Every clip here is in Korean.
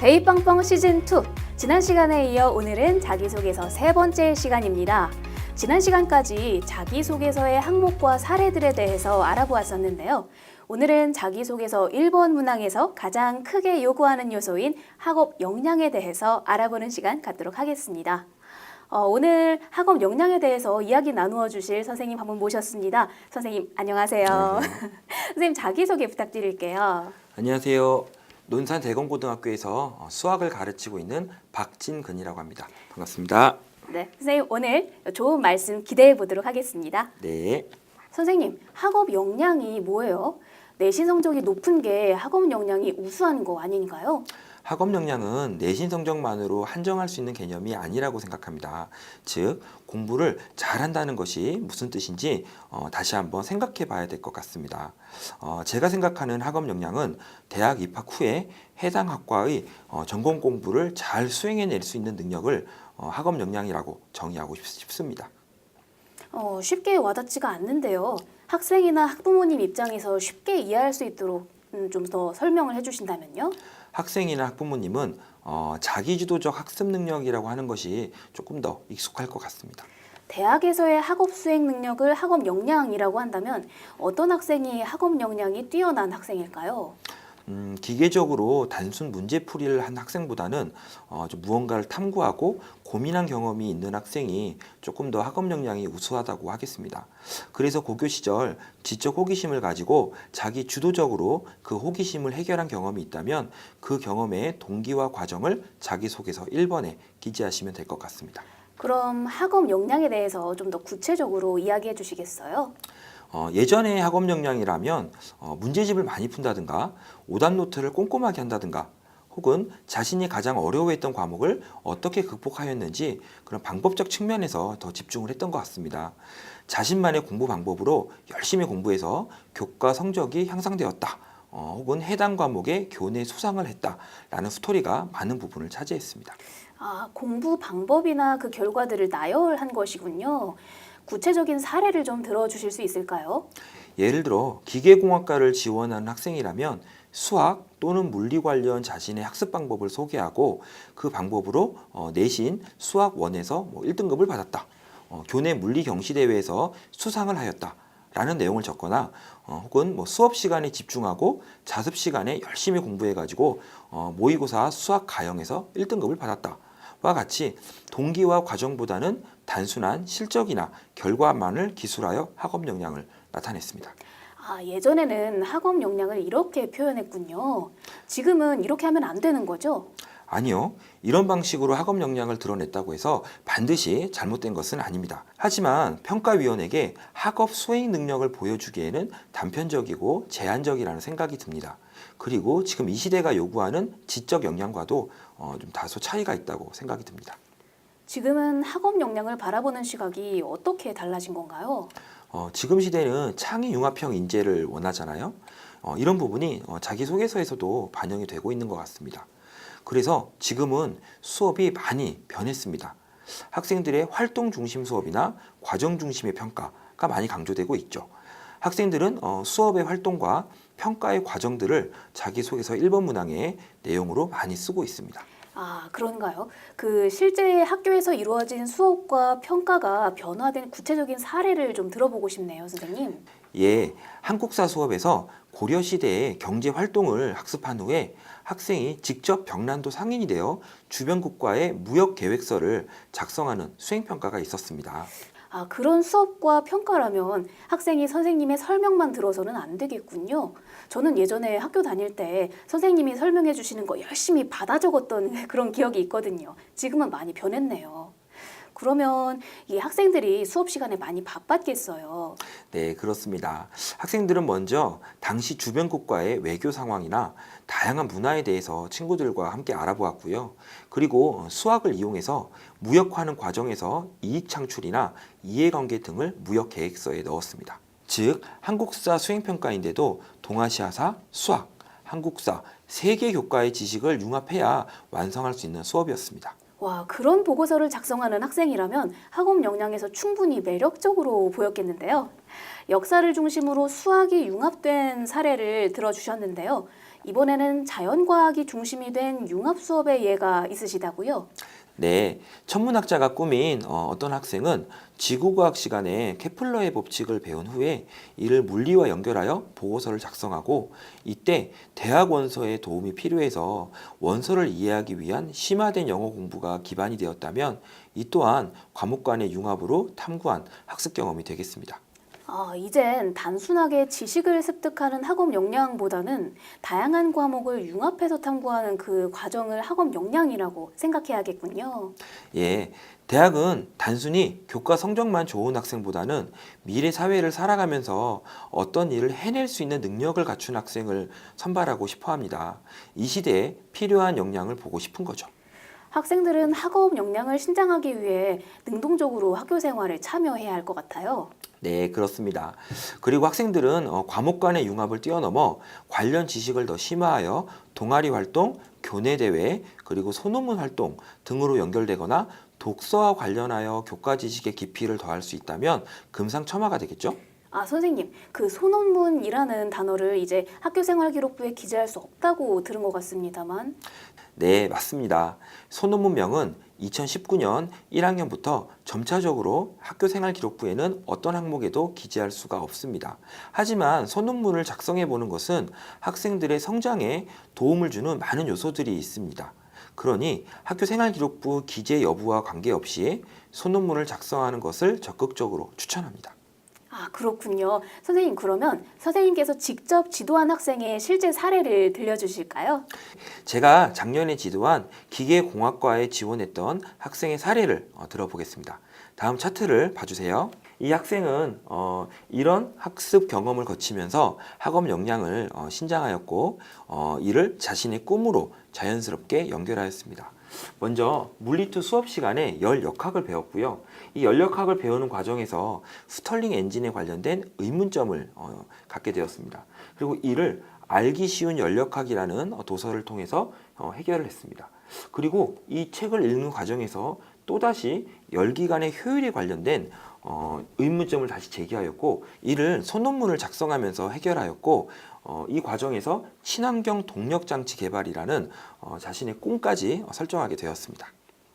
데이빵빵 시즌2 지난 시간에 이어 오늘은 자기소개서 세 번째 시간입니다. 지난 시간까지 자기소개서의 항목과 사례들에 대해서 알아보았었는데요. 오늘은 자기소개서 1번 문항에서 가장 크게 요구하는 요소인 학업 역량에 대해서 알아보는 시간 갖도록 하겠습니다. 어, 오늘 학업 역량에 대해서 이야기 나누어 주실 선생님 한 분 모셨습니다. 선생님 안녕하세요. 선생님 자기소개 부탁드릴게요. 안녕하세요. 논산 대건고등학교에서 어, 수학을 가르치고 있는 박진근이라고 합니다. 반갑습니다. 네, 선생님 오늘 좋은 말씀 기대해 보도록 하겠습니다. 네. 선생님, 학업 역량이 뭐예요? 내신 성적이 높은 게 학업 역량이 우수한 거 아닌가요? 학업 역량은 내신 성적만으로 한정할 수 있는 개념이 아니라고 생각합니다. 즉, 공부를 잘한다는 것이 무슨 뜻인지 어, 다시 한번 생각해 봐야 될 것 같습니다. 어, 제가 생각하는 학업 역량은 대학 입학 후에 해당 학과의 어, 전공 공부를 잘 수행해 낼 수 있는 능력을 어, 학업 역량이라고 정의하고 싶, 싶습니다. 어, 쉽게 와닿지가 않는데요. 학생이나 학부모님 입장에서 쉽게 이해할 수 있도록 음, 좀 더 설명을 해주신다면요? 학생이나 학부모님은 어, 자기주도적 학습 능력이라고 하는 것이 조금 더 익숙할 것 같습니다. 대학에서의 학업 수행 능력을 학업 역량이라고 한다면 어떤 학생이 학업 역량이 뛰어난 학생일까요? 음, 기계적으로 단순 문제풀이를 한 학생보다는 어, 좀 무언가를 탐구하고 고민한 경험이 있는 학생이 조금 더 학업 역량이 우수하다고 하겠습니다. 그래서 고교 시절 지적 호기심을 가지고 자기 주도적으로 그 호기심을 해결한 경험이 있다면 그 경험의 동기와 과정을 자기소개서 1번에 기재하시면 될 것 같습니다. 그럼 학업 역량에 대해서 좀 더 구체적으로 이야기해 주시겠어요? 어, 예전의 학업 역량이라면 어, 문제집을 많이 푼다든가 오답 노트를 꼼꼼하게 한다든가 혹은 자신이 가장 어려워했던 과목을 어떻게 극복하였는지 그런 방법적 측면에서 더 집중을 했던 것 같습니다. 자신만의 공부 방법으로 열심히 공부해서 교과 성적이 향상되었다. 어, 혹은 해당 과목에 교내 수상을 했다라는 스토리가 많은 부분을 차지했습니다. 아, 공부 방법이나 그 결과들을 나열한 것이군요. 구체적인 사례를 좀 들어주실 수 있을까요? 예를 들어 기계공학과를 지원하는 학생이라면 수학 또는 물리 관련 자신의 학습 방법을 소개하고 그 방법으로 어, 내신 수학 원에서 뭐 1등급을 받았다. 어, 교내 물리 경시 대회에서 수상을 하였다. 라는 내용을 적거나 어, 혹은 뭐 수업 시간에 집중하고 자습 시간에 열심히 공부해 가지고 어, 모의고사 수학 가형에서 1등급을 받았다. 와 같이 동기와 과정보다는 단순한 실적이나 결과만을 기술하여 학업 역량을 나타냈습니다. 아, 예전에는 학업 역량을 이렇게 표현했군요. 지금은 이렇게 하면 안 되는 거죠? 아니요. 이런 방식으로 학업 역량을 드러냈다고 해서 반드시 잘못된 것은 아닙니다. 하지만 평가위원에게 학업 수행 능력을 보여주기에는 단편적이고 제한적이라는 생각이 듭니다. 그리고 지금 이 시대가 요구하는 지적 역량과도 어, 좀 다소 차이가 있다고 생각이 듭니다. 지금은 학업 역량을 바라보는 시각이 어떻게 달라진 건가요? 어, 지금 시대는 창의 융합형 인재를 원하잖아요. 어, 이런 부분이 어, 자기소개서에서도 반영이 되고 있는 것 같습니다. 그래서 지금은 수업이 많이 변했습니다. 학생들의 활동 중심 수업이나 과정 중심의 평가가 많이 강조되고 있죠. 학생들은 어, 수업의 활동과 평가의 과정들을 자기소개서 1번 문항의 내용으로 많이 쓰고 있습니다. 아, 그런가요? 그 실제 학교에서 이루어진 수업과 평가가 변화된 구체적인 사례를 좀 들어보고 싶네요, 선생님. 예, 한국사 수업에서 고려 시대의 경제 활동을 학습한 후에 학생이 직접 병난도 상인이 되어 주변 국가의 무역 계획서를 작성하는 수행 평가가 있었습니다. 아, 그런 수업과 평가라면 학생이 선생님의 설명만 들어서는 안 되겠군요. 저는 예전에 학교 다닐 때 선생님이 설명해 주시는 거 열심히 받아 적었던 그런 기억이 있거든요. 지금은 많이 변했네요. 그러면 이 학생들이 수업 시간에 많이 바빴겠어요. 네, 그렇습니다. 학생들은 먼저 당시 주변 국가의 외교 상황이나 다양한 문화에 대해서 친구들과 함께 알아보았고요. 그리고 수학을 이용해서 무역화하는 과정에서 이익 창출이나 이해관계 등을 무역 계획서에 넣었습니다. 즉, 한국사 수행평가인데도 동아시아사, 수학, 한국사, 세계 교과의 지식을 융합해야 완성할 수 있는 수업이었습니다. 와, 그런 보고서를 작성하는 학생이라면 학업 역량에서 충분히 매력적으로 보였겠는데요. 역사를 중심으로 수학이 융합된 사례를 들어주셨는데요. 이번에는 자연과학이 중심이 된 융합 수업의 예가 있으시다고요? 네, 천문학자가 꾸민 어, 어떤 학생은 지구과학 시간에 케플러의 법칙을 배운 후에 이를 물리와 연결하여 보고서를 작성하고 이때 대학 원서에 도움이 필요해서 원서를 이해하기 위한 심화된 영어 공부가 기반이 되었다면 이 또한 과목 간의 융합으로 탐구한 학습 경험이 되겠습니다. 아, 이젠 단순하게 지식을 습득하는 학업 역량보다는 다양한 과목을 융합해서 탐구하는 그 과정을 학업 역량이라고 생각해야겠군요. 예, 대학은 단순히 교과 성적만 좋은 학생보다는 미래 사회를 살아가면서 어떤 일을 해낼 수 있는 능력을 갖춘 학생을 선발하고 싶어 합니다. 이 시대에 필요한 역량을 보고 싶은 거죠. 학생들은 학업 역량을 신장하기 위해 능동적으로 학교 생활에 참여해야 할 것 같아요. 네, 그렇습니다. 그리고 학생들은 어, 과목 간의 융합을 뛰어넘어 관련 지식을 더 심화하여 동아리 활동, 교내 대회, 그리고 소논문 활동 등으로 연결되거나 독서와 관련하여 교과 지식의 깊이를 더할 수 있다면 금상첨화가 되겠죠? 아, 선생님, 그 소논문이라는 단어를 이제 학교 생활 기록부에 기재할 수 없다고 들은 것 같습니다만. 네, 맞습니다. 소논문명은 2019년 1학년부터 점차적으로 학교 생활 기록부에는 어떤 항목에도 기재할 수가 없습니다. 하지만 소논문을 작성해 보는 것은 학생들의 성장에 도움을 주는 많은 요소들이 있습니다. 그러니 학교 생활 기록부 기재 여부와 관계없이 소논문을 작성하는 것을 적극적으로 추천합니다. 아, 그렇군요. 선생님, 그러면 선생님께서 직접 지도한 학생의 실제 사례를 들려주실까요? 제가 작년에 지도한 기계공학과에 지원했던 학생의 사례를 어, 들어보겠습니다. 다음 차트를 봐주세요. 이 학생은 어, 이런 학습 경험을 거치면서 학업 역량을 어, 신장하였고 어, 이를 자신의 꿈으로 자연스럽게 연결하였습니다. 먼저 물리투 수업 시간에 열 역학을 배웠고요. 이 열역학을 배우는 과정에서 스털링 엔진에 관련된 의문점을 어, 갖게 되었습니다. 그리고 이를 알기 쉬운 열역학이라는 어, 도서를 통해서 어, 해결을 했습니다. 그리고 이 책을 읽는 과정에서 또다시 열기관의 효율에 관련된 어, 의문점을 다시 제기하였고 이를 소논문을 작성하면서 해결하였고 어, 이 과정에서 친환경 동력 장치 개발이라는 어, 자신의 꿈까지 어, 설정하게 되었습니다.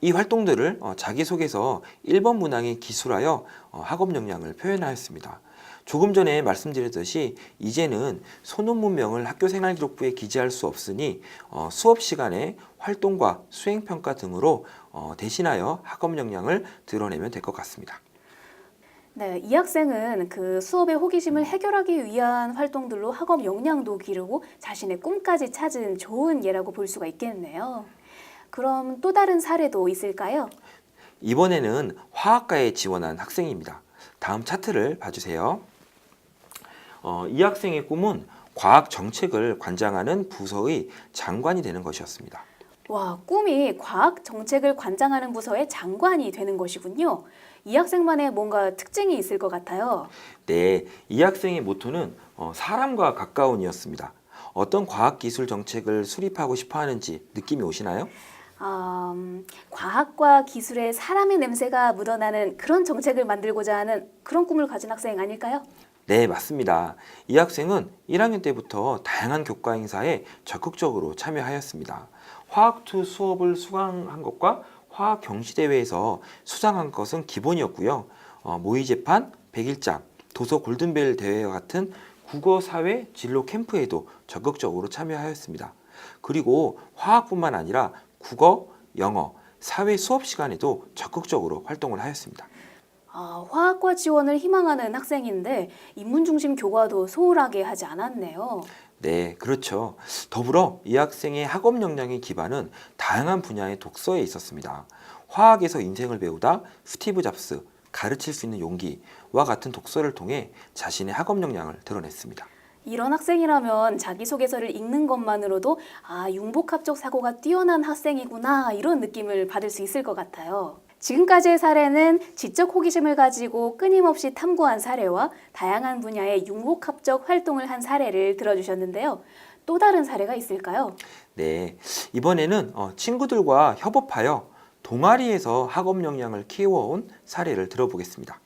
이 활동들을 어, 자기소개서 1번 문항에 기술하여 어, 학업 역량을 표현하였습니다. 조금 전에 말씀드렸듯이 이제는 소논문명을 학교 생활 기록부에 기재할 수 없으니 어, 수업 시간에 활동과 수행 평가 등으로 어, 대신하여 학업 역량을 드러내면 될 것 같습니다. 네, 이 학생은 그 수업의 호기심을 해결하기 위한 활동들로 학업 역량도 기르고 자신의 꿈까지 찾은 좋은 예라고 볼 수가 있겠네요. 그럼 또 다른 사례도 있을까요? 이번에는 화학과에 지원한 학생입니다. 다음 차트를 봐주세요. 어, 이 학생의 꿈은 과학 정책을 관장하는 부서의 장관이 되는 것이었습니다. 와, 꿈이 과학 정책을 관장하는 부서의 장관이 되는 것이군요. 이 학생만의 뭔가 특징이 있을 것 같아요. 네, 이 학생의 모토는 어, 사람과 가까운이었습니다. 어떤 과학기술 정책을 수립하고 싶어 하는지 느낌이 오시나요? 아, 음, 과학과 기술에 사람의 냄새가 묻어나는 그런 정책을 만들고자 하는 그런 꿈을 가진 학생 아닐까요? 네, 맞습니다. 이 학생은 1학년 때부터 다양한 교과 행사에 적극적으로 참여하였습니다. 화학2 수업을 수강한 것과 화학 경시대회에서 수상한 것은 기본이었고요. 어, 모의 재판, 백일장, 도서 골든벨 대회와 같은 국어, 사회, 진로 캠프에도 적극적으로 참여하였습니다. 그리고 화학뿐만 아니라 국어, 영어, 사회 수업 시간에도 적극적으로 활동을 하였습니다. 아, 화학과 지원을 희망하는 학생인데 인문 중심 교과도 소홀하게 하지 않았네요. 네, 그렇죠. 더불어 이 학생의 학업 역량의 기반은 다양한 분야의 독서에 있었습니다. 화학에서 인생을 배우다 스티브 잡스, 가르칠 수 있는 용기와 같은 독서를 통해 자신의 학업 역량을 드러냈습니다. 이런 학생이라면 자기소개서를 읽는 것만으로도 아, 융복합적 사고가 뛰어난 학생이구나 이런 느낌을 받을 수 있을 것 같아요. 지금까지의 사례는 지적 호기심을 가지고 끊임없이 탐구한 사례와 다양한 분야의 융복합적 활동을 한 사례를 들어주셨는데요. 또 다른 사례가 있을까요? 네, 이번에는 어, 친구들과 협업하여 동아리에서 학업 역량을 키워온 사례를 들어보겠습니다.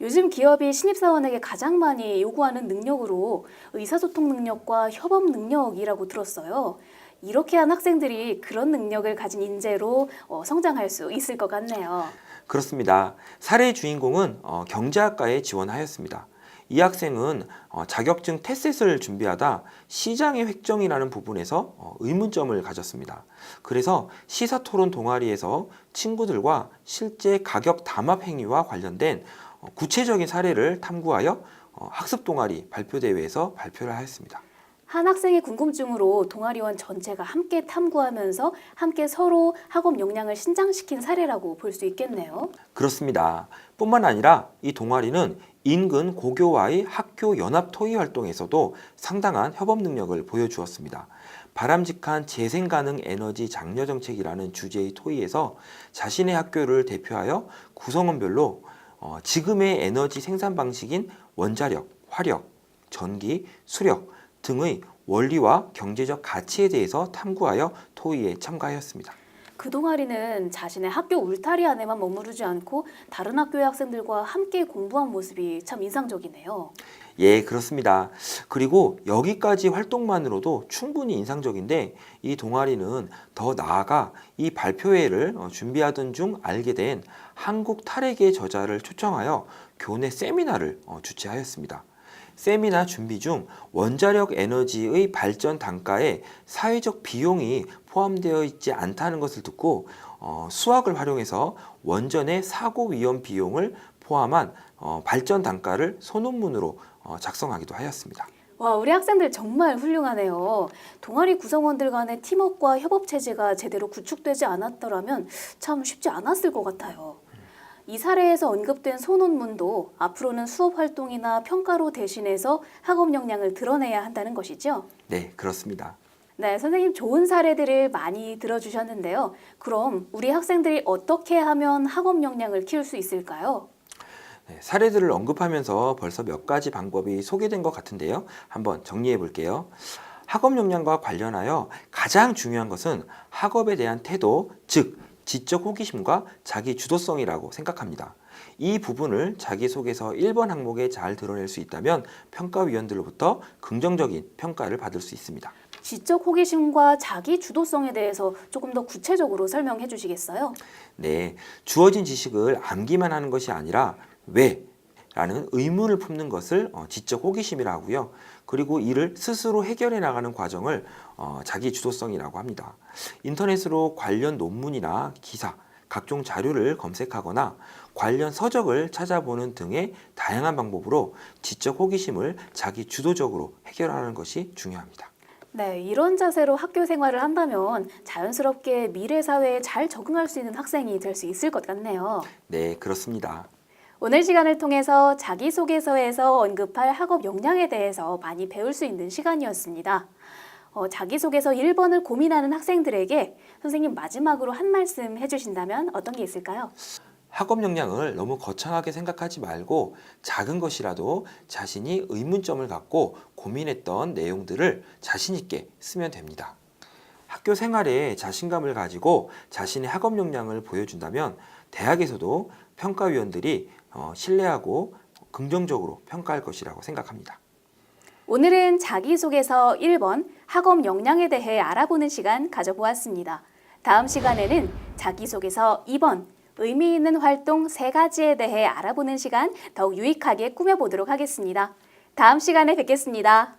요즘 기업이 신입사원에게 가장 많이 요구하는 능력으로 의사소통 능력과 협업 능력이라고 들었어요. 이렇게 한 학생들이 그런 능력을 가진 인재로 어, 성장할 수 있을 것 같네요. 그렇습니다. 사례의 주인공은 어, 경제학과에 지원하였습니다. 이 학생은 어, 자격증 테셋을 준비하다 시장의 획정이라는 부분에서 어, 의문점을 가졌습니다. 그래서 시사 토론 동아리에서 친구들과 실제 가격 담합 행위와 관련된 어, 구체적인 사례를 탐구하여 어, 학습 동아리 발표 대회에서 발표를 하였습니다. 한 학생의 궁금증으로 동아리원 전체가 함께 탐구하면서 함께 서로 학업 역량을 신장시킨 사례라고 볼 수 있겠네요. 그렇습니다. 뿐만 아니라 이 동아리는 인근 고교와의 학교 연합 토의 활동에서도 상당한 협업 능력을 보여주었습니다. 바람직한 재생 가능 에너지 장려 정책이라는 주제의 토의에서 자신의 학교를 대표하여 구성원별로 어, 지금의 에너지 생산 방식인 원자력, 화력, 전기, 수력 등의 원리와 경제적 가치에 대해서 탐구하여 토의에 참가하였습니다. 그 동아리는 자신의 학교 울타리 안에만 머무르지 않고 다른 학교의 학생들과 함께 공부한 모습이 참 인상적이네요. 예, 그렇습니다. 그리고 여기까지 활동만으로도 충분히 인상적인데 이 동아리는 더 나아가 이 발표회를 어, 준비하던 중 알게 된 한국 탈핵의 저자를 초청하여 교내 세미나를 어, 주최하였습니다. 세미나 준비 중 원자력 에너지의 발전 단가에 사회적 비용이 포함되어 있지 않다는 것을 듣고 어, 수학을 활용해서 원전의 사고 위험 비용을 포함한 어, 발전 단가를 소논문으로 어, 작성하기도 하였습니다. 와, 우리 학생들 정말 훌륭하네요. 동아리 구성원들 간의 팀워크와 협업 체제가 제대로 구축되지 않았더라면 참 쉽지 않았을 것 같아요. 이 사례에서 언급된 소논문도 앞으로는 수업 활동이나 평가로 대신해서 학업 역량을 드러내야 한다는 것이죠. 네, 그렇습니다. 네, 선생님 좋은 사례들을 많이 들어주셨는데요. 그럼 우리 학생들이 어떻게 하면 학업 역량을 키울 수 있을까요? 네, 사례들을 언급하면서 벌써 몇 가지 방법이 소개된 것 같은데요. 한번 정리해 볼게요. 학업 역량과 관련하여 가장 중요한 것은 학업에 대한 태도, 즉 지적 호기심과 자기 주도성이라고 생각합니다. 이 부분을 자기소개서 1번 항목에 잘 드러낼 수 있다면 평가위원들로부터 긍정적인 평가를 받을 수 있습니다. 지적 호기심과 자기 주도성에 대해서 조금 더 구체적으로 설명해 주시겠어요? 네, 주어진 지식을 암기만 하는 것이 아니라 왜? 라는 의문을 품는 것을 어, 지적 호기심이라 하고요. 그리고 이를 스스로 해결해 나가는 과정을 어, 자기 주도성이라고 합니다. 인터넷으로 관련 논문이나 기사, 각종 자료를 검색하거나 관련 서적을 찾아보는 등의 다양한 방법으로 지적 호기심을 자기 주도적으로 해결하는 것이 중요합니다. 네, 이런 자세로 학교 생활을 한다면 자연스럽게 미래 사회에 잘 적응할 수 있는 학생이 될 수 있을 것 같네요. 네, 그렇습니다. 오늘 시간을 통해서 자기소개서에서 언급할 학업 역량에 대해서 많이 배울 수 있는 시간이었습니다. 어, 자기소개서 1번을 고민하는 학생들에게 선생님 마지막으로 한 말씀 해주신다면 어떤 게 있을까요? 학업 역량을 너무 거창하게 생각하지 말고 작은 것이라도 자신이 의문점을 갖고 고민했던 내용들을 자신 있게 쓰면 됩니다. 학교 생활에 자신감을 가지고 자신의 학업 역량을 보여준다면 대학에서도 평가위원들이 어, 신뢰하고 긍정적으로 평가할 것이라고 생각합니다. 오늘은 자기소개서 1번 학업 역량에 대해 알아보는 시간 가져보았습니다. 다음 시간에는 자기소개서 2번 의미 있는 활동 세 가지에 대해 알아보는 시간 더욱 유익하게 꾸며보도록 하겠습니다. 다음 시간에 뵙겠습니다.